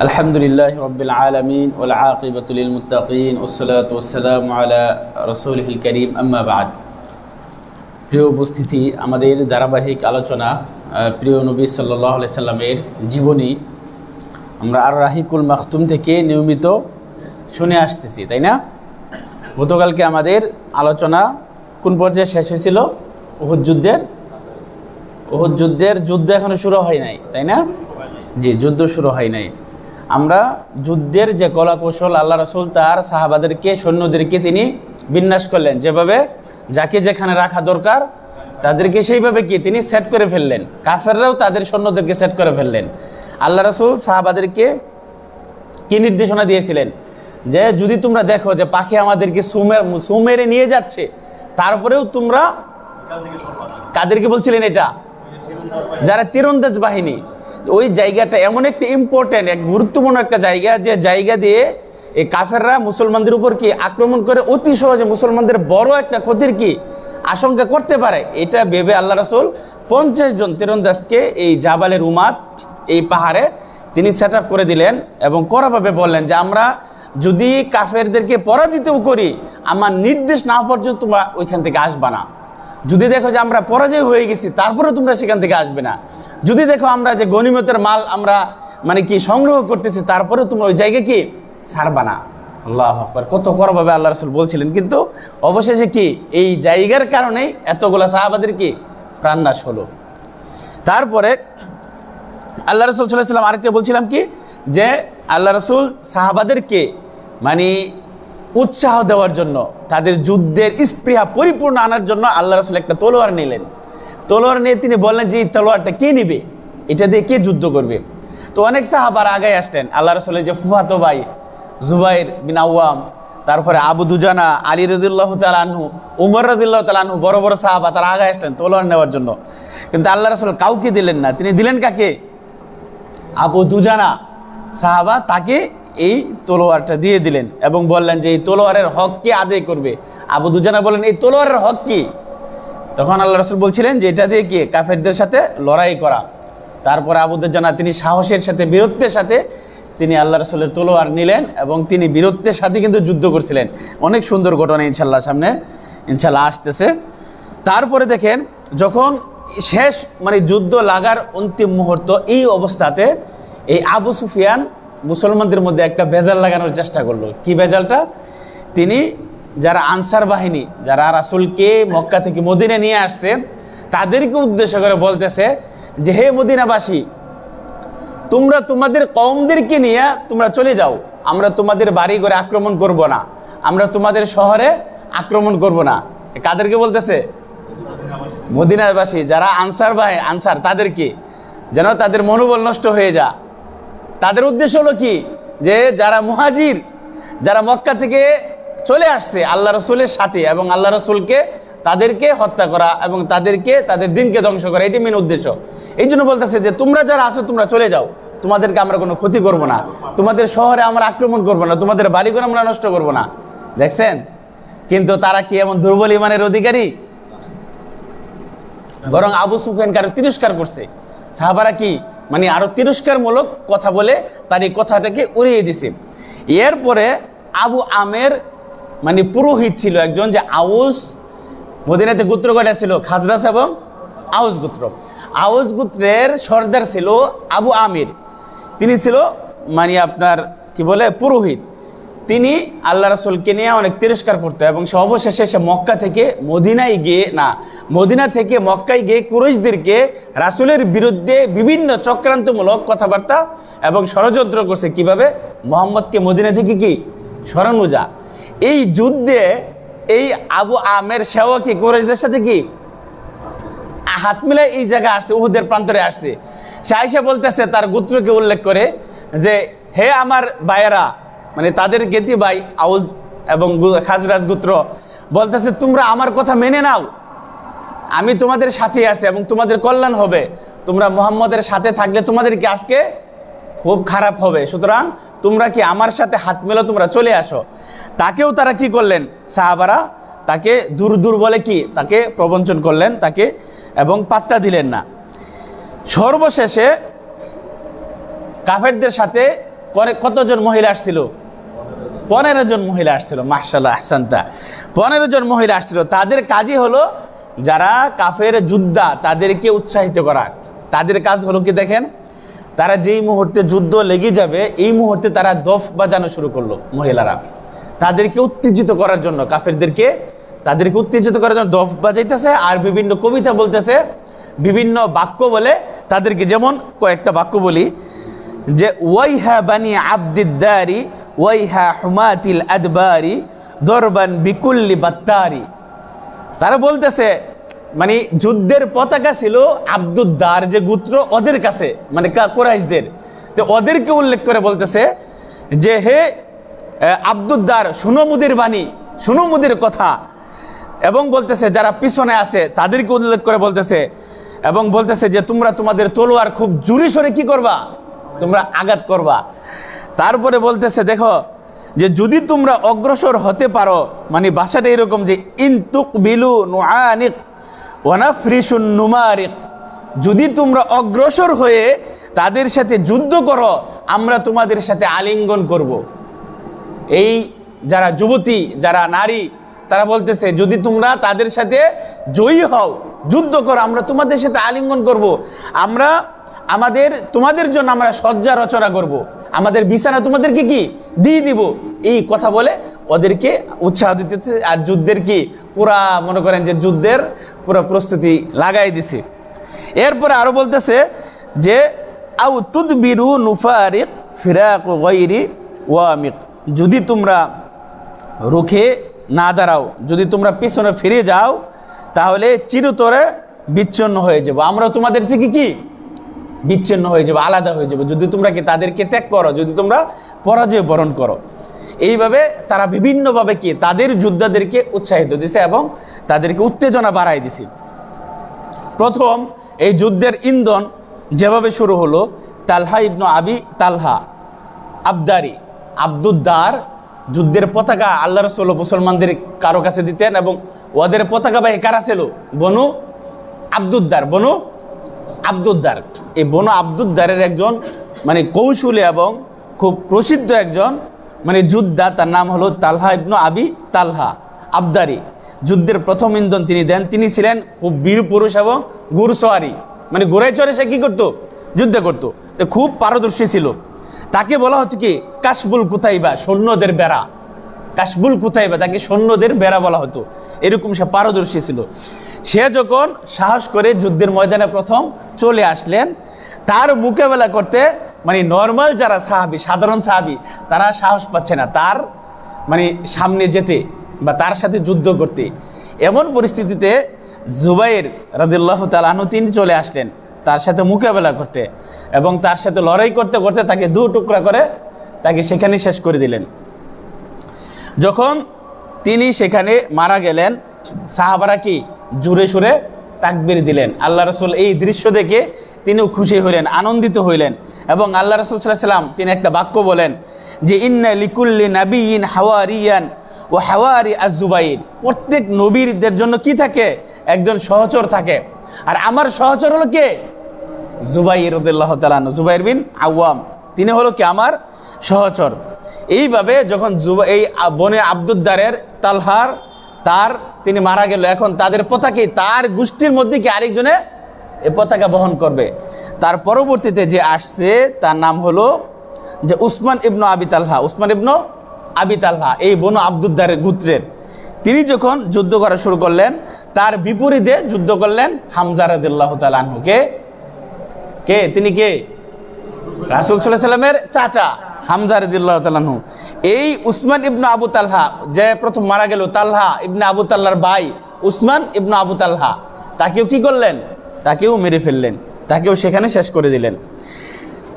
الحمد لله رب العالمين والعاقبة للمتقين والصلاة والسلام على رسوله الكريم أما بعد প্রিয় উপস্থিতি আমাদের ধারাবাহিক আলোচনা আহ, প্রিয় নবী সাল্লাহ সাল্লামের জীবনী আমরা আর রাহিকুল মাখতুম থেকে নিয়মিত শুনে আসতেছি তাই না গতকালকে আমাদের আলোচনা কোন পর্যায়ে শেষ হয়েছিল উহুদ যুদ্ধের উহুদ যুদ্ধের যুদ্ধ এখনো শুরু হয় নাই তাই না জি যুদ্ধ শুরু হয় নাই আমরা যুদ্ধের যে কলা কৌশল আল্লাহ রসুল তার সাহাবাদেরকে সৈন্যদেরকে তিনি বিন্যাস করলেন। যেভাবে যাকে যেখানে রাখা দরকার তাদেরকে সেইভাবে কি তিনি সেট করে ফেললেন। কাফেররাও তাদের সৈন্যদেরকে সেট করে ফেললেন। আল্লাহ রসুল সাহাবাদেরকে কি নির্দেশনা দিয়েছিলেন? যে যদি তোমরা দেখো যে পাখি আমাদেরকে সুমে সুমেরে নিয়ে যাচ্ছে তারপরেও তোমরা কাদেরকে বলছিলেন এটা? যারা তীরন্দাজ বাহিনী। ওই জায়গাটা এমন একটা ইম্পর্টেন্ট এক গুরুত্বপূর্ণ একটা জায়গা যে জায়গা দিয়ে এই কাফেররা মুসলমানদের উপর কি আক্রমণ করে? অতি সহজে মুসলমানদের বড় একটা ক্ষতির কি আশঙ্কা করতে পারে? এটা ভেবে আল্লাহ রসুল পঞ্চাশ জন তীরন্দাজকে এই জাবালের উমাদ, এই পাহাড়ে তিনি সেট করে দিলেন এবং কড়াভাবে বললেন যে, আমরা যদি কাফেরদেরকে পরাজিতও করি, আমার নির্দেশ না পর্যন্ত তোমরা ওইখান থেকে আসবা না। যদি দেখো যে আমরা পরাজয় হয়ে গেছি তারপরে তোমরা সেখান থেকে আসবে না। যদি দেখো আমরা যে গণিমতের মাল আমরা মানে কি সংগ্রহ করতেছি, তারপরেও তোমরা ওই জায়গায় কি? ছাড়বা না। আল্লাহ আকবার। কত করভাবে আল্লাহ রসুল বলছিলেন, কিন্তু অবশেষে কি? এই জায়গার কারণেই এতগুলা সাহাবাদের কি? প্রাণনাশ হলো। তারপরে আল্লাহ রসুল সাল্লাম আরেকটা বলছিলাম কি? যে আল্লাহ রসুল সাহাবাদেরকে মানে উৎসাহ দেওয়ার জন্য, তাদের যুদ্ধের স্পৃহা পরিপূর্ণ আনার জন্য আল্লাহ রসুল একটা তলোয়ার নিলেন। তলোয়ার নিয়ে তিনি বললেন যে, এই তলোয়ারটা কে নিবে? এটা দিয়ে কে যুদ্ধ করবে? তো অনেক সাহাবার আগায় আসলেন। আল্লাহ রসুলের যে, ফুফাতো ভাই, জুবাইর বিন আওয়াম তারপরে আবু দুজানা, আলী রদুল্লাহ তালানহু উমর রদুল্লাহ তালানহু বড় বড় সাহাবা, তারা আগায় আসলেন তলোয়ার নেওয়ার জন্য। কিন্তু আল্লাহ রসুল কাউকে দিলেন না। তিনি দিলেন কাকে? আবু দুজানা। সাহাবা তাকে এই তলোয়ারটা দিয়ে দিলেন এবং বললেন যে, এই তলোয়ারের হক কে আদায় করবে? আবু দুজানা বললেন, এই তলোয়ারের হক কি? তখন আল্লাহ রসুল বলছিলেন যে এটা দিয়ে কি কাফেরদের সাথে লড়াই করা। তারপরে আবু দুজানা তিনি সাহসের সাথে, বীরত্বের সাথে তিনি আল্লাহ রসুলের তলোয়ার নিলেন এবং তিনি বীরত্বের সাথে কিন্তু যুদ্ধ করছিলেন। অনেক সুন্দর ঘটনা ইনশাল্লাহ সামনে ইনশাল্লাহ আসতেছে। তারপরে দেখেন, যখন শেষ মানে যুদ্ধ লাগার অন্তিম মুহূর্ত, এই অবস্থাতে এই আবু সুফিয়ান মুসলমানদের মধ্যে একটা বেজাল লাগানোর চেষ্টা করল। কি বেজালটা তিনি যারা আনসার বাহিনী, যারা রাসুলকে মক্কা থেকে মদিনে নিয়ে আসছে, তাদেরকে উদ্দেশ্য করে বলতেছে যে, হে মদিনাবাসী, তোমরা তোমাদের কমদেরকে নিয়ে তোমরা চলে যাও। আমরা তোমাদের বাড়ি ঘরে আক্রমণ করব না। আমরা তোমাদের শহরে আক্রমণ করব না। কাদেরকে বলতেছে? মদিনাবাসী, যারা আনসার ভাই আনসার, তাদেরকে। যেন তাদের মনোবল নষ্ট হয়ে যা। তাদের উদ্দেশ্য হলো কি? যে, যারা মুহাজির, যারা মক্কা থেকে চলে আসছে আল্লাহ রসুলের সাথে এবং আল্লাহ রসুলকে তাদেরকে হত্যা করা এবং তাদেরকে, তাদের দিনকে ধ্বংস করা, এটি মেন উদ্দেশ্য। এই জন্য বলতেছে যে তোমরা যারা আসো তোমরা চলে যাও। তোমাদেরকে আমরা কোনো ক্ষতি করব না। তোমাদের শহরে আমরা আক্রমণ করব না। তোমাদের বাড়িঘর আমরা নষ্ট করব না। দেখছেন? কিন্তু তারা কি এমন দুর্বল ইমানের অধিকারী? বরং আবু সুফেন কারও তিরস্কার করছে। সাহাবারা কি? মানে আরও তিরস্কারমূলক কথা বলে তার এই কথাটাকে উড়িয়ে দিছে। এরপরে আবু আমের মানে পুরোহিত ছিল একজন যে আউস মদিনাতে গোত্র কয়টা ছিল? খাজরাস এবং আউস গোত্র। আউস গোত্রের সর্দার ছিল আবু আমির। তিনি ছিল মানে আপনার কি বলে? পুরোহিত। তিনি আল্লাহ রসুলকে নিয়ে অনেক তিরস্কার করতো এবং সে অবশেষে সে মক্কা থেকে মদিনায় গিয়ে, না, মদিনা থেকে মক্কায় গিয়ে কুরৈশদেরকে রাসুলের বিরুদ্ধে বিভিন্ন চক্রান্তমূলক কথাবার্তা এবং ষড়যন্ত্র করছে। কীভাবে? মোহাম্মদকে মদিনা থেকে কি? সরানো যা। এই যুদ্ধে এই আবু আমের সেও কি কুরৈশদের সাথে কি? হাত মিলে এই জায়গায় আসছে, উহুদের প্রান্তরে আসছে। সে বলতেছে, তার গুত্রকে উল্লেখ করে যে, হে আমার ভাইয়েরা মানে তাদের গেতি ভাই আউজ এবং খাজরাজ গুত্র, বলতেছে, তোমরা আমার কথা মেনে নাও। আমি তোমাদের সাথে আছি এবং তোমাদের কল্যাণ হবে। তোমরা মোহাম্মদের সাথে থাকলে তোমাদেরকে আজকে খুব খারাপ হবে? সুতরাং তোমরা কি আমার সাথে হাত মেলো তোমরা চলে আসো? তাকেও তারা কি করলেন? সাহাবারা তাকে দূর দূর বলে কি? তাকে প্রবঞ্চন করলেন, তাকে এবং পাত্তা দিলেন না। সর্বশেষে কাফেরদের সাথে কতজন মহিলা আসছিল? পনেরো জন মহিলা আসছিল মার্শাল্লাহ আহসান্তা। পনেরো জন মহিলা আসছিল। তাদের কাজই হলো যারা কাফের যোদ্ধা, তাদেরকে উৎসাহিত করা। তাদের কাজ হলো কি দেখেন? তারা যেই মুহূর্তে যুদ্ধ লেগে যাবে, এই মুহূর্তে তারা দফ বাজানো শুরু করল মহিলারা। তাদেরকে উত্তেজিত করার জন্য, কাফেরদেরকে তাদেরকে উত্তেজিত করার জন্য দফ বাজাইতেছে আর বিভিন্ন কবিতা বলতেছে, বিভিন্ন বাক্য বলে তাদেরকে যেমন কয়েকটা বাক্য বলি, যে ওয়াইহা বানি আব্দিদ্দারি, ওয়াইহা হুমাতিল আদবারি, দরবান বিকুল্লি বাত্তারি। তারা বলতেছে মানে যুদ্ধের পতাকা ছিল আব্দুদ্দার যে গোত্র ওদের কাছে মানে কোরাইশদের। তো ওদেরকে উল্লেখ করে বলতেছে যে, হে আব্দুদ্দার শুনো মুদির বাণী শুনো মুদির কথা। এবং বলতেছে, যারা পিছনে আছে, তাদেরকে উল্লেখ করে বলতেছে, এবং বলতেছে যে, তোমরা তোমাদের তলোয়ার খুব জুরি সরে কি করবা? তোমরা আঘাত করবা। তারপরে বলতেছে, দেখো, যে যদি তোমরা অগ্রসর হতে পারো মানে ভাষাটা এরকম যে ইনতুক বিলু নুআনিক ওয়ানাফরিসুন নুমারিক। যদি তোমরা অগ্রসর হয়ে তাদের সাথে যুদ্ধ করো, আমরা তোমাদের সাথে আলিঙ্গন করব। এই যারা যুবতী, যারা নারী, তারা বলতেছে, যদি তোমরা তাদের সাথে জয়ী হও, যুদ্ধ করো, আমরা তোমাদের সাথে আলিঙ্গন করব। আমরা, আমাদের, তোমাদের জন্য আমরা শয্যা রচনা করব। আমাদের বিছানা তোমাদেরকে কি? দিয়ে দিব। এই কথা বলে ওদেরকে উৎসাহ দিতেছে, আর যুদ্ধের কি? পুরা মনে করেন যে যুদ্ধের পুরো প্রস্তুতি লাগাই দিছে। এরপরে আরও বলতেছে যে আউ তুদবিরু নুফারিক ফিরাক গৈরি ওয়ামিক। যদি তোমরা রুখে না দাঁড়াও, যদি তোমরা পিছনে ফিরে যাও, তাহলে চিরতরে বিচ্ছিন্ন হয়ে যাব। আমরা তোমাদের থেকে কি? বিচ্ছিন্ন হয়ে যাবে, আলাদা হয়ে যাবে। যদি তোমরা কি তাদেরকে ত্যাগ করো, যদি তোমরা পরাজয় বরণ করো। এইভাবে তারা বিভিন্নভাবে কি তাদের যোদ্ধাদেরকে উৎসাহিত দিছে এবং তাদেরকে উত্তেজনা বাড়াই দিছে। প্রথম, এই যুদ্ধের ইন্ধন যেভাবে শুরু হলো, তালহা ইবনু আবি তালহা আবদারি। আব্দুদ্দার যুদ্ধের পতাকা আল্লাহ রসুল মুসলমানদের কারও কাছে দিতেন এবং ওদের পতাকা বাহী কারা ছিল বনু আব্দুদ্দার বনু আব্দুদ্দার। এই বনু আব্দুদ্দারের একজন মানে কৌশলী এবং খুব প্রসিদ্ধ একজন মানে যোদ্ধা, তার নাম হলো তালহা ইবনু আবি তালহা আবদারি। যুদ্ধের প্রথম ইন্ধন তিনি দেন, তিনি ছিলেন খুব বীর পুরুষ এবং ঘুরসওয়ারি মানে ঘোড়ায় চড়ে সে কী করতো? যুদ্ধ করতো। তো খুব পারদর্শী ছিল। তাকে বলা হচ্ছে কি কাশবুল কুতাইবা, সৈন্যদের বেড়া। কাশবুল কুতাইবা, তাকে সৈন্যদের বেড়া বলা হতো। এরকম সে পারদর্শী ছিল। সে যখন সাহস করে যুদ্ধের ময়দানে প্রথম চলে আসলেন, তার মোকাবেলা করতে মানে নর্মাল যারা সাহাবি, সাধারণ সাহাবি, তারা সাহস পাচ্ছে না। তার মানে সামনে যেতে বা তার সাথে যুদ্ধ করতে। এমন পরিস্থিতিতে জুবাইর রাদিল্লাহ তালাহু তিনি চলে আসলেন। তার সাথে মোকাবেলা করতে এবং তার সাথে লড়াই করতে করতে তাকে দু টুকরা করে তাকে সেখানে শেষ করে দিলেন। যখন তিনি সেখানে মারা গেলেন, সাহাবারা কি জুড়ে সুরে তাকবির দিলেন। আল্লাহ রসুল এই দৃশ্য দেখে তিনিও খুশি হইলেন আনন্দিত হইলেন এবং আল্লাহ রসুল সাল্লাম তিনি একটা বাক্য বলেন যে, ইন্না লিকুল্লি নাবিয়িন হাওয়ারিয়ান ও হাওয়ারি আজুবাইর প্রত্যেক নবীরদের জন্য কি থাকে? একজন সহচর থাকে। আর আমার সহচর হলো কে? জুবাইর রদুল্লাহ তালান জুবাইর বিন আওয়াম। তিনি হলো কি আমার সহচর। এইভাবে যখন জুবা এই বনে আব্দুদ্দারের তালহার, তার তিনি মারা গেল। এখন তাদের পতাকে তার গোষ্ঠীর মধ্যে কি আরেকজনে এ পতাকা বহন করবে? তার পরবর্তীতে যে আসছে, তার নাম হলো যে উসমান ইবনু আবি তালহা। উসমান ইবনু আবি তালহা, এই বনু আব্দুদ্দারের গোত্রের। তিনি যখন যুদ্ধ করা শুরু করলেন তার বিপরীতে যুদ্ধ করলেন হামজা রাদিল্লাহ কে? তিনি কে? রাসুল সাল্লামের চাচা হামজা রদিল্লাহ এই উসমান ইবনু আবু তালহা যে প্রথম মারা গেল, তালহা ইবনে আবু তাল্লার ভাই উসমান ইবনু আবু তালহা, তাকেও কি করলেন? তাকেও মেরে ফেললেন, তাকেও সেখানে শেষ করে দিলেন।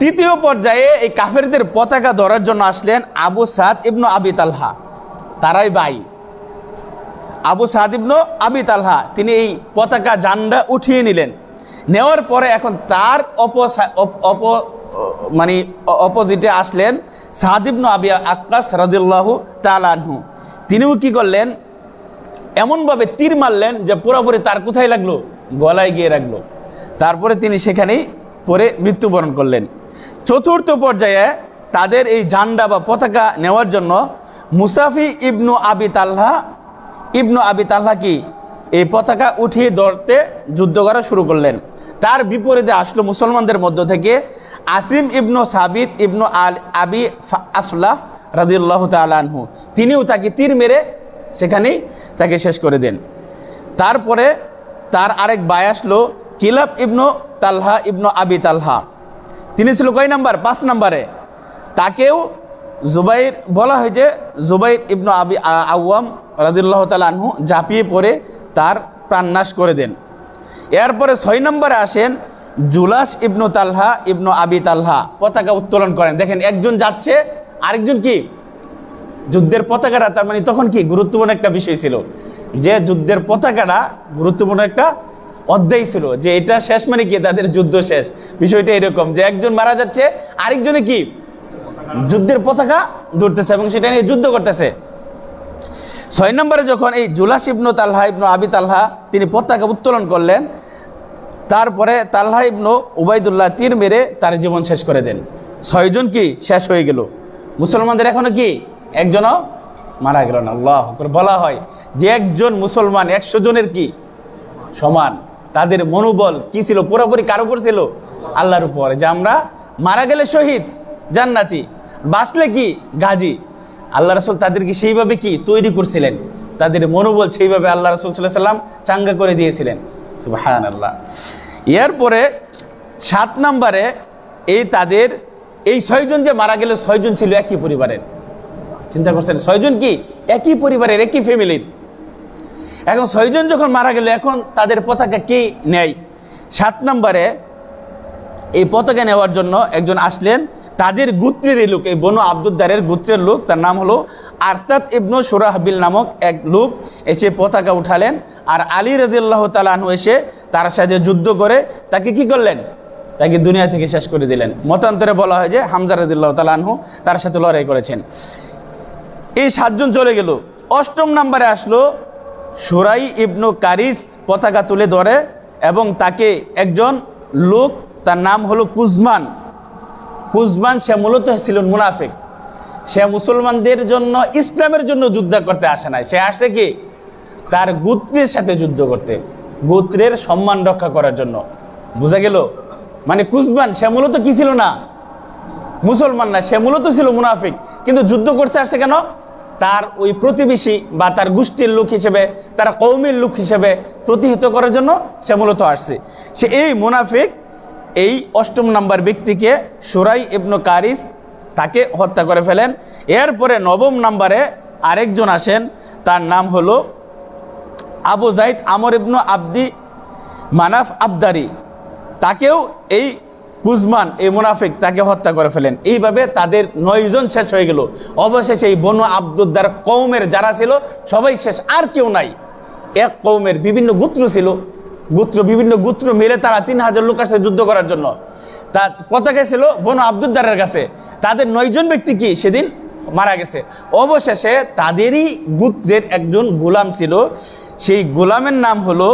তৃতীয় পর্যায়ে এই কাফেরদের পতাকা ধরার জন্য আসলেন আবু সাদ ইবনু আবি তালহা, তারাই ভাই। আবু সাদ ইবনু আবি তালহা, তিনি এই পতাকা জান্ডা উঠিয়ে নিলেন। নেওয়ার পরে এখন তার অপ মানে অপোজিটে আসলেন সাদ ইবনু আবি আক্কাস রাদিল্লাহু তালানহু তিনিও কি করলেন? এমনভাবে তীর মারলেন যে পুরোপুরি তার কোথায় লাগল? গলায় গিয়ে রাখল। তারপরে তিনি সেখানেই পরে মৃত্যুবরণ করলেন। চতুর্থ পর্যায়ে তাদের এই ঝান্ডা বা পতাকা নেওয়ার জন্য মুসাফি ইবনু আবি তাল্লাহ ইবনু আবি তাল্লাহ কি এই পতাকা উঠিয়ে ধরতে যুদ্ধ করা শুরু করলেন। তার বিপরীতে আসলো মুসলমানদের মধ্য থেকে আসিম ইবনু সাবিত ইবনু আল আবি আফলাহ রাজিউল্লাহ তালানহু তিনিও তাকে তীর মেরে সেখানেই তাকে শেষ করে দেন। তারপরে তার আরেক ভাই আসলো কিলাব ইবনু তালহা ইবনু আবি তালহা তিনি ছিল কয় নাম্বার? পাঁচ নাম্বারে। তাকেও জুবাইর, বলা হয় যে জুবাইর ইবনু আবি, আ- আউয়াম রাজিউল্লাহ তাল আনহু ঝাঁপিয়ে পড়ে তার প্রাণনাশ করে দেন। এরপরে ছয় নম্বরে আসেন জুলাস ইবনু তালহা, ইবনু আবি তালহা, পতাকা উত্তোলন করেন। দেখেন, একজন যাচ্ছে, আরেকজন কি? যুদ্ধের পতাকাটা, তার মানে তখন কি? গুরুত্বপূর্ণ একটা বিষয় ছিল যে যুদ্ধের পতাকাটা গুরুত্বপূর্ণ একটা অধ্যায় ছিল যে এটা শেষ মানে কি? তাদের যুদ্ধ শেষ। বিষয়টা এরকম যে একজন মারা যাচ্ছে, আরেকজনে কি? যুদ্ধের পতাকা ধরতেছে এবং সেটা নিয়ে যুদ্ধ করতেছে। ছয় নম্বরে যখন এই জুলাস ইবনু তালহা ইবনু আবি তালহা তিনি পতাকা উত্তোলন করলেন, তারপরে তালহা ইবনু উবাইদুল্লাহ তীর মেরে তার জীবন শেষ করে দেন। ছয়জন কি শেষ হয়ে গেল? মুসলমানদের এখনও কি একজনও মারা গেল না? আল্লাহ। বলা হয় যে একজন মুসলমান একশো জনের কি সমান? তাদের মনোবল কি ছিল? পুরোপুরি কার উপর ছিল? আল্লাহর উপর। যে আমরা মারা গেলে শহীদ, জান্নাতি। বাঁচলে কি? গাজী। আল্লাহ রসুল তাদেরকে সেইভাবে কি তৈরি করছিলেন? তাদের মনোবল সেইভাবে আল্লাহ রসুল সাল্লাহ সাল্লাম চাঙ্গা করে দিয়েছিলেন। সুবাহান আল্লাহ এরপরে সাত নম্বরে এই তাদের, এই ছয়জন যে মারা গেল, ছয়জন ছিল একই পরিবারের। চিন্তা করছেন, ছয়জন কি? একই পরিবারের, একই ফ্যামিলির। এখন ছয়জন যখন মারা গেল, এখন তাদের পতাকা কে নেয়? সাত নম্বরে এই পতাকা নেওয়ার জন্য একজন আসলেন তাদের গোত্রের লোক, এই বনু আব্দুদ্দারের গোত্রের লোক, তার নাম হলো আরতাত ইবনু সুরাহবিল নামক এক লোক এসে পতাকা উঠালেন আর আলী রদিল্লাহ তালাহু এসে তার সাথে যুদ্ধ করে তাকে কি করলেন? তাকে দুনিয়া থেকে শেষ করে দিলেন। মতান্তরে বলা হয় যে হামজা রদিল্লাহ তালাহু তার সাথে লড়াই করেছেন। এই সাতজন চলে গেল। অষ্টম নাম্বারে আসলো সুরাই ইবনু কারিস পতাকা তুলে ধরে এবং তাকে একজন লোক, তার নাম হলো কুজমান কুজমান সে মূলত ছিল মুনাফিক। সে মুসলমানদের জন্য, ইসলামের জন্য যুদ্ধ করতে আসে নাই। সে আসে কি? তার গোত্রের সাথে যুদ্ধ করতে। গোত্রের সম্মান রক্ষা করার জন্য। বোঝা গেল? মানে কুজমান সে মূলত কি ছিল না? মুসলমান না, সে মূলত ছিল মুনাফিক। কিন্তু যুদ্ধ করছে আসছে কেন? তার ওই প্রতিবেশী বা তার গোষ্ঠীর লোক হিসেবে, তার কৌমির লোক হিসেবে প্রতিহিত করার জন্য সে মূলত আসছে। সে এই মুনাফিক এই অষ্টম নাম্বার ব্যক্তিকে সুরাই ইবনু কারিস তাকে হত্যা করে ফেলেন। এরপরে নবম নাম্বারে আরেকজন আসেন, তার নাম হলো আবু জাইদ আমর ইবনু আব্দি মানাফ আবদারি। তাকেও এই কুজমান এই মুনাফিক তাকে হত্যা করে ফেলেন। এইভাবে তাদের নয়জন শেষ হয়ে গেল। অবশেষে এই বনু আব্দুদ্দার কৌমের যারা ছিল, সবাই শেষ, আর কেউ নাই। এক কৌমের বিভিন্ন গোত্র ছিল গোত্র, বিভিন্ন গোত্র মিলে তারা তিন হাজার লোক আসে যুদ্ধ করার জন্য। তা পতাকা ছিল বনু আব্দুদ্দারের কাছে। তাদের নয়জন ব্যক্তি কি? সেদিন মারা গেছে। অবশেষে তাদেরই গুত্রের একজন গোলাম ছিল। সেই গোলামের নাম হলো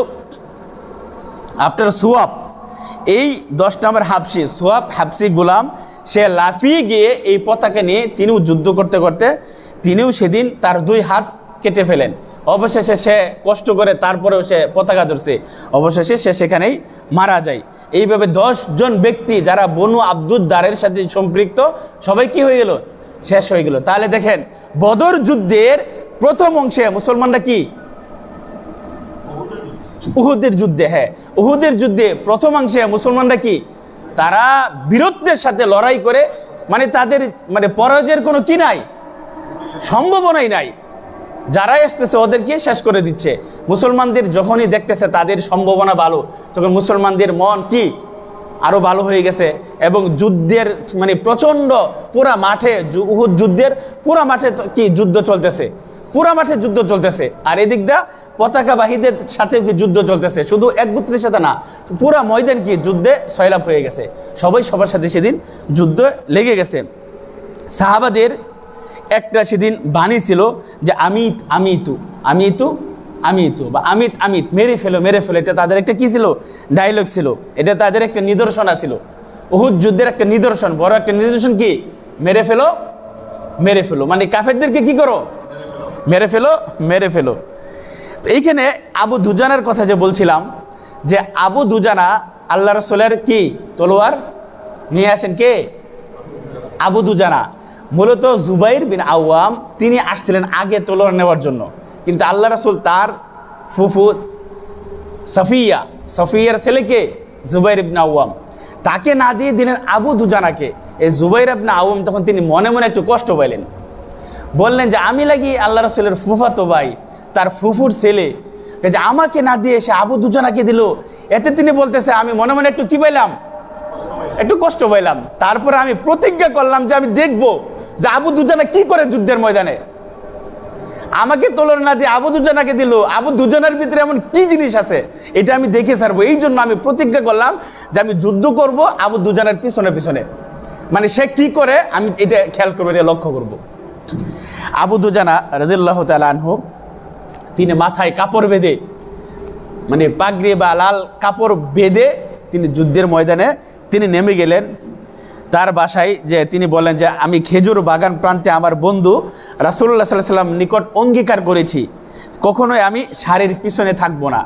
আপনার সোয়াব। এই দশ নম্বর হাফসি, সোয়াব হাফসি গোলাম, সে লাফিয়ে গিয়ে এই পতাকা নিয়ে তিনিও যুদ্ধ করতে করতে তিনিও সেদিন তার দুই হাত কেটে ফেলেন। অবশেষে সে কষ্ট করে তারপরেও সে পতাকা ধরছে। অবশেষে সে সেখানেই মারা যায়। এইভাবে জন ব্যক্তি যারা বনু আব্দুদ্দারের সাথে সম্পৃক্ত, সবাই কি হয়ে গেল? শেষ হয়ে গেল। তাহলে দেখেন, বদর যুদ্ধের প্রথম অংশে মুসলমানরা কি? উহুদের যুদ্ধে হ্যাঁ। উহুদের যুদ্ধে প্রথম অংশে মুসলমানরা কি? তারা বীরত্বের সাথে লড়াই করে মানে তাদের মানে পরাজয়ের কোনো কি নাই? সম্ভাবনাই নাই। যারাই আসতেছে, ওদেরকে শেষ করে দিচ্ছে। মুসলমানদের যখনই দেখতেছে তাদের সম্ভাবনা ভালো, তখন মুসলমানদের মন কি? আরও ভালো হয়ে গেছে। এবং যুদ্ধের মানে প্রচণ্ড পুরা মাঠে উহুদ যুদ্ধের পুরা মাঠে কি যুদ্ধ চলতেছে? পুরা মাঠে যুদ্ধ চলতেছে। আর এদিক দা পতাকাবাহীদের সাথে কি যুদ্ধ চলতেছে? শুধু এক গোত্রের সাথে না, পুরা ময়দান কি যুদ্ধে সয়লাভ হয়ে গেছে। সবাই সবার সাথে সেদিন যুদ্ধ লেগে গেছে। সাহাবাদের একটা সেদিন বাণী ছিল যে আমিত, আমিতু আমিতু আমিতু, বা আমিত আমিত, মেরে ফেলো মেরে ফেলো। এটা তাদের একটা কি ছিল? ডায়লগ ছিল। এটা তাদের একটা নিদর্শনা ছিল। উহুদ যুদ্ধের একটা নিদর্শন। বড় একটা নিদর্শন কি? মেরে ফেলো মেরে ফেলো। মানে কাফেরদেরকে কি করো? মেরে ফেলো মেরে ফেলো। তো এইখানে আবু দুজানার কথা যে বলছিলাম, যে আবু দুজানা আল্লাহ রসোলের কি? তলোয়ার? নিয়ে আসেন কে? আবু দুজানা। মূলত জুবাইর বিন আওয়াম, তিনি আসছিলেন আগে তলোয়ার নেওয়ার জন্য। কিন্তু আল্লাহ রসুল তার ফুফু সফিয়া, সফিয়ার ছেলেকে জুবাইর ইবনে আওয়াম, তাকে না দিয়ে দিলেন আবু দুজানাকে। এই জুবাইর ইবনে আওয়াম তখন তিনি মনে মনে একটু কষ্ট পাইলেন। বললেন যে, আমি লাগি আল্লাহ রসুলের ফুফাতো ভাই, তার ফুফুর ছেলে। যে আমাকে না দিয়ে সে আবু দুজনাকে দিল, এতে তিনি বলতেছে, আমি মনে মনে একটু কি পাইলাম? একটু কষ্ট পাইলাম। তারপরে আমি প্রতিজ্ঞা করলাম যে আমি দেখব। যে আবু দুজনা কি করে যুদ্ধের ময়দানে? আমাকে তোলর না দিয়ে আবু দুজনাকে দিল। আবু দুজনের ভিতরে এমন কি জিনিস আছে? এটা আমি দেখে সারবো এই জন্য আমি প্রতিজ্ঞা করলাম যে আমি যুদ্ধ করব আবু দুজনের পিছনে পিছনে। মানে সে কি করে? আমি এটা খেয়াল করব, এটা লক্ষ্য করব। আবু দুজানা রাদিল্লাহ তালা আনহু, তিনি মাথায় কাপড় বেঁধে মানে পাগড়ি বা লাল কাপড় বেঁধে তিনি যুদ্ধের ময়দানে তিনি নেমে গেলেন। তার বাসায় যে তিনি বলেন যে, আমি খেজুর বাগান প্রান্তে আমার বন্ধু রাসুল্লাহ সাল্লাহ সাল্লাম নিকট অঙ্গীকার করেছি। কখনোই আমি শাড়ির পিছনে থাকব না।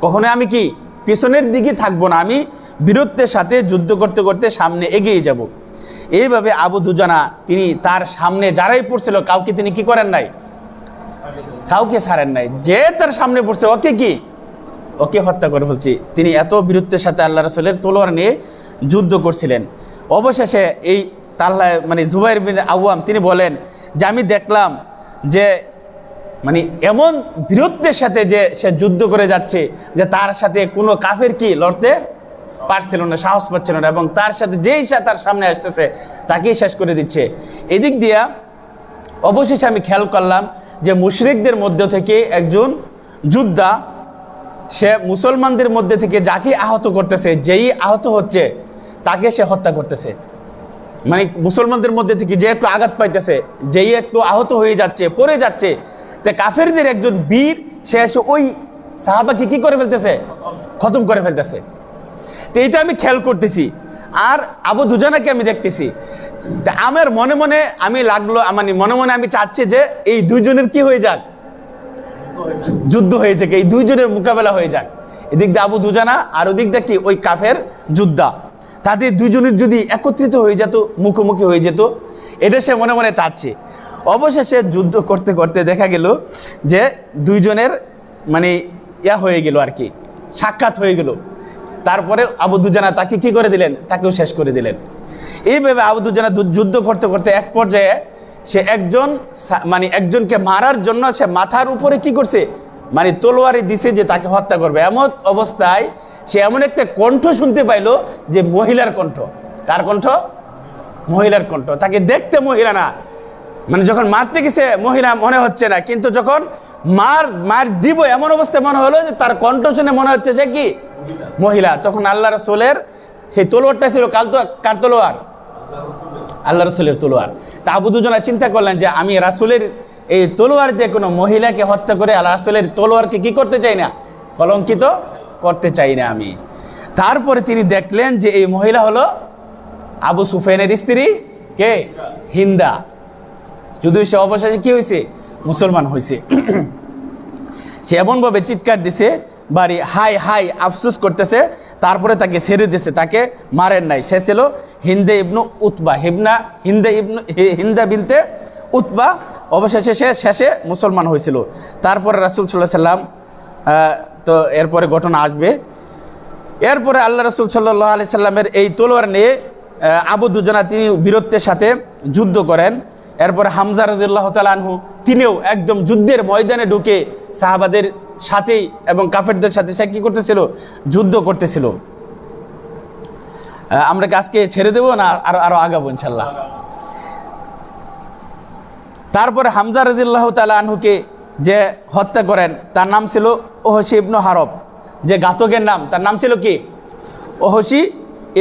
কখনোই আমি কি পিছনের দিকে থাকব না? আমি বীরত্বের সাথে যুদ্ধ করতে করতে সামনে এগিয়ে যাব। এইভাবে আবু দুজানা, তিনি তার সামনে যারাই পড়ছিল, কাউকে তিনি কি করেন নাই? কাউকে ছাড়েন নাই। যে তার সামনে পড়ছে, ওকে কি? ওকে হত্যা করে ফেলছি। তিনি এত বীরত্বের সাথে আল্লাহ রসুলের তলোয়ার নিয়ে যুদ্ধ করছিলেন। অবশেষে এই তাল্লা মানে জুবাইর বিন আওয়াম তিনি বলেন যে আমি দেখলাম যে মানে এমন বীরত্বের সাথে যে সে যুদ্ধ করে যাচ্ছে, যে তার সাথে কোনো কাফের কি লড়তে পারছিল না, সাহস পাচ্ছিল না এবং তার সাথে যেই সে তার সামনে আসতেছে, তাকেই শেষ করে দিচ্ছে। এদিক দিয়া অবশেষে আমি খেয়াল করলাম যে মুশরিকদের মধ্য থেকে একজন যোদ্ধা, সে মুসলমানদের মধ্যে থেকে যাকে আহত করতেছে, যেই আহত হচ্ছে তাকে সে হত্যা করতেছে। মানে মুসলমানদের মধ্যে থেকে যে একটু আঘাত পাইতেছে, যেই একটু আহত হয়ে যাচ্ছে, পড়ে যাচ্ছে, তে কাফেরদের একজন বীর, সে এসে ওই সাহাবাকে কি করে ফেলতেছে? খতম করে ফেলতেছে। তো এটা আমি খেয়াল করতেছি। আর আবু দুজনাকে আমি দেখতেছি। তা আমার মনে মনে আমি লাগল মানে মনে মনে আমি চাচ্ছি যে এই দুইজনের কি হয়ে যাক? যুদ্ধ হয়ে যাক, এই দুইজনের মোকাবেলা হয়ে যাক। এদিক দিয়ে আবু দুজানা, আর ওদিক দিয়ে কি? ওই কাফের যোদ্ধা। তাদের দুইজনের যদি একত্রিত হয়ে যেত, মুখোমুখি হয়ে যেত, এটা সে মনে মনে চাচ্ছে। অবশেষে যুদ্ধ করতে করতে দেখা গেল যে দুইজনের মানে ইয়া হয়ে গেল আর কি, সাক্ষাৎ হয়ে গেল। তারপরে আবু দুজানা তাকে কি করে দিলেন? তাকেও শেষ করে দিলেন। এইভাবে আবু দুজানা যু- যুদ্ধ করতে করতে এক পর্যায়ে সে একজন মানে একজনকে মারার জন্য সে মাথার উপরে কি করছে? মানে তলোয়ারি দিছে যে তাকে হত্যা করবে। এমন অবস্থায় সে এমন একটা কণ্ঠ শুনতে পাইলো যে মহিলার কণ্ঠ। কার কণ্ঠ? মহিলার কণ্ঠ। তাকে দেখতে মহিলা না। মানে যখন মারতে গেছে, মহিলা মনে হচ্ছে না। কিন্তু যখন মার মার দিব এমন অবস্থায় মনে হলো যে তার কণ্ঠ শুনে মনে হচ্ছে সে কি? মহিলা। তখন আল্লাহ রসুলের সেই তলোয়ারটা ছিল কাল তো, কার তলোয়ার? আল্লাহ রসুলের তলোয়ার। তা আবু দুজনা চিন্তা করলেন যে আমি রাসুলের এই তলোয়ার দিয়ে কোনো মহিলাকে হত্যা করে আল্লাহ রাসুলের তলোয়ারকে কি করতে চাই না? কলঙ্কিত করতে চাই না আমি। তারপরে তিনি দেখলেন যে এই মহিলা হলো আবু সুফেনের স্ত্রী, কে? হিন্দা। যদিও সে অবশেষে কি হয়েছে মুসলমান হয়েছে সে এমনভাবে চিৎকার দিছে, বাড়ি হাই হাই, আফসুস করতেছে, তারপরে তাকে ছেড়ে দিছে, তাকে মারেন নাই। সে ছিল হিন্দে ইবনু উতবা, হিবনা, হিন্দে ইবনু হিন্দা বিনতে উতবা অবশেষে সে শেষে মুসলমান হয়েছিল। তারপরে রাসুল সাল্লাহ সাল্লাম তো এরপরে ঘটনা আসবে। এরপরে আল্লাহ রসুল সাল্লাহ আলি সাল্লামের এই তলোয়ার নিয়ে আবু দুজনা তিনি বীরত্বের সাথে যুদ্ধ করেন। এরপরে হামজা রাদিল্লাহ আনহু তিনিও একদম যুদ্ধের ময়দানে ঢুকে সাহাবাদের সাথেই এবং কাফেরদের সাথে সে কী করতেছিল? যুদ্ধ করতেছিল। আমরা কি আজকে ছেড়ে দেবো না আরও আরও আগাবো ইনশাল্লাহ তারপরে হামজা রদিল্লাহ তালা আনহুকে যে হত্যা করেন, তার নাম ছিল ওহসি ইবনু হারব। যে ঘাতকের নাম, তার নাম ছিল কি? ওহসি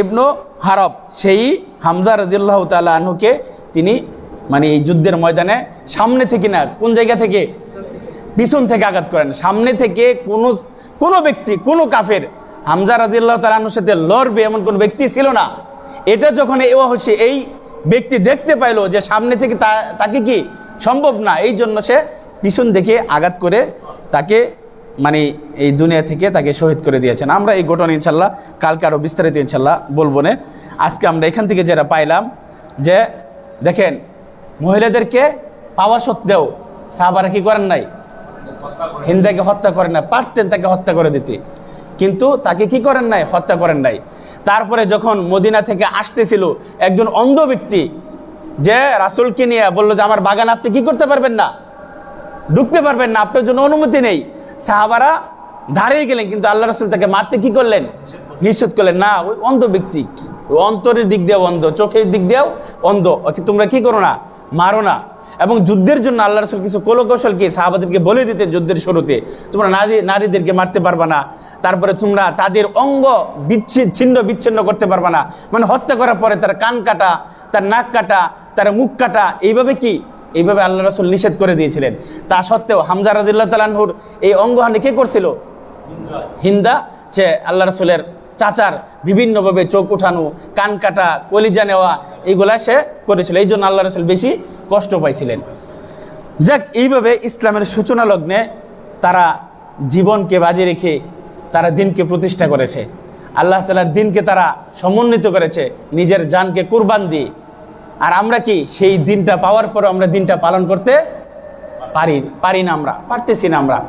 ইবনু হারব। সেই হামজা রদিল্লাহ তালা আনহুকে তিনি মানে এই যুদ্ধের ময়দানে সামনে থেকে না, কোন জায়গা থেকে? পিছন থেকে আঘাত করেন। সামনে থেকে কোনো কোনো ব্যক্তি, কোনো কাফের হামজা রাদিল্লাহ তালানুর সাথে লড়বে এমন কোনো ব্যক্তি ছিল না। এটা যখন এ হচ্ছে এই ব্যক্তি দেখতে পাইলো যে সামনে থেকে তাকে কি সম্ভব না, এই জন্য সে পিছন দেখে আঘাত করে তাকে মানে এই দুনিয়া থেকে তাকে শহীদ করে দিয়েছেন। আমরা এই ঘটনা ইনশাল্লাহ কালকে আরও বিস্তারিত ইনশাল্লাহ বলব না। আজকে আমরা এখান থেকে যেটা পাইলাম যে, দেখেন, মহিলাদেরকে পাওয়া সত্ত্বেও সাহাবারা কি করেন নাই? হিন্দাকে হত্যা করেন না পারতেন তাকে হত্যা করে দিতে। কিন্তু তাকে কি করেন নাই? হত্যা করেন নাই। তারপরে যখন মদিনা থেকে আসতেছিল, একজন অন্ধ ব্যক্তি যে রাসুলকে নিয়ে বলল যে, আমার বাগান আপনি কি করতে পারবেন না? ঢুকতে পারবেন না, আপনার জন্য অনুমতি নেই। সাহাবারা দাঁড়িয়ে গেলেন, কিন্তু আল্লাহ রাসুল তাকে মারতে কি করলেন? নিষেধ করলেন। না, ওই অন্ধ ব্যক্তি অন্তরের দিক দিয়েও অন্ধ, চোখের দিক দিয়েও অন্ধ। ওকে তোমরা কি করো না? মারো না। এবং যুদ্ধের জন্য আল্লাহ রসুল কিছু কৌশল কি সাহাবাদেরকে বলে দিতেন যুদ্ধের শুরুতে, তোমরা নারী, নারীদেরকে মারতে পারবা না, তারপরে তোমরা তাদের অঙ্গ বিচ্ছিন্ন ছিন্ন বিচ্ছিন্ন করতে পারবা না মানে হত্যা করার পরে তার কান কাটা, তার নাক কাটা, তার মুখ কাটা, এইভাবে কি? এইভাবে আল্লাহ রসুল নিষেধ করে দিয়েছিলেন। তা সত্ত্বেও হামজা রাদিল্লাহ তালাহুর এই অঙ্গহানি কে করছিল? হিন্দা। সে আল্লাহ রসুলের চাচার বিভিন্নভাবে চোখ উঠানো, কান কাটা, কলিজা নেওয়া এইগুলা সে করেছিল। এই জন্য আল্লাহ রসুল বেশি কষ্ট পাইছিলেন। যাক, এইভাবে ইসলামের সূচনা লগ্নে তারা জীবনকে বাজি রেখে তারা দিনকে প্রতিষ্ঠা করেছে। আল্লাহ তালার দিনকে তারা সমন্বিত করেছে, নিজের জানকে কুরবান দিয়ে। আর আমরা কি সেই দিনটা পাওয়ার পর আমরা দিনটা পালন করতে পারি পারি না আমরা, পারতেছি না আমরা।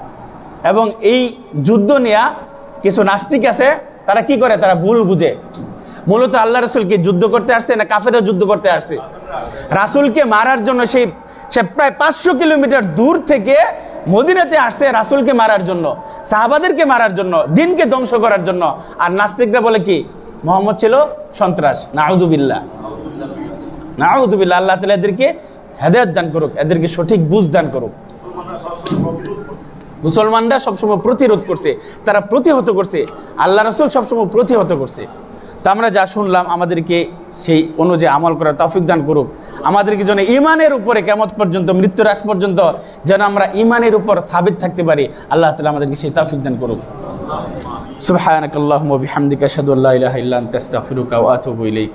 এবং এই যুদ্ধ নেয়া কিছু নাস্তিক আছে তারা কি করে? তারা ভুল বুঝে। মূলত আল্লাহ রসুলকে যুদ্ধ করতে আসছে না কাফেরও যুদ্ধ করতে আসছে? রাসুলকে মারার জন্য সেই, সে প্রায় পাঁচশো কিলোমিটার দূর থেকে মদিনাতে আসছে রাসুলকে মারার জন্য, সাহাবাদেরকে মারার জন্য, দিনকে ধ্বংস করার জন্য। আর নাস্তিকরা বলে কি? মোহাম্মদ ছিল সন্ত্রাস। নাউদুবিল্লাহ নাউদুবিল্লাহ আল্লাহ তালা এদেরকে হেদায়ত দান করুক, এদেরকে সঠিক বুঝ দান করুক। মুসলমানরা সবসময় প্রতিরোধ করছে, তারা প্রতিহত করছে, আল্লাহ রসুল সবসময় প্রতিহত করছে। তা আমরা যা শুনলাম, আমাদেরকে সেই অনুযায়ী আমল করার তৌফিক দান করুক। আমাদেরকে যেন ইমানের উপরে কেমন পর্যন্ত, মৃত্যুর আগ পর্যন্ত যেন আমরা ইমানের উপর সাবিত থাকতে পারি, আল্লাহ তালা আমাদেরকে সেই তৌফিক দান করুক। সুবহানাকাল্লাহুম্মা বিহামদিকা আশহাদু আল্লা ইলাহা ইল্লা আনতা, আস্তাগফিরুকা ওয়া আতুবু ইলাইক।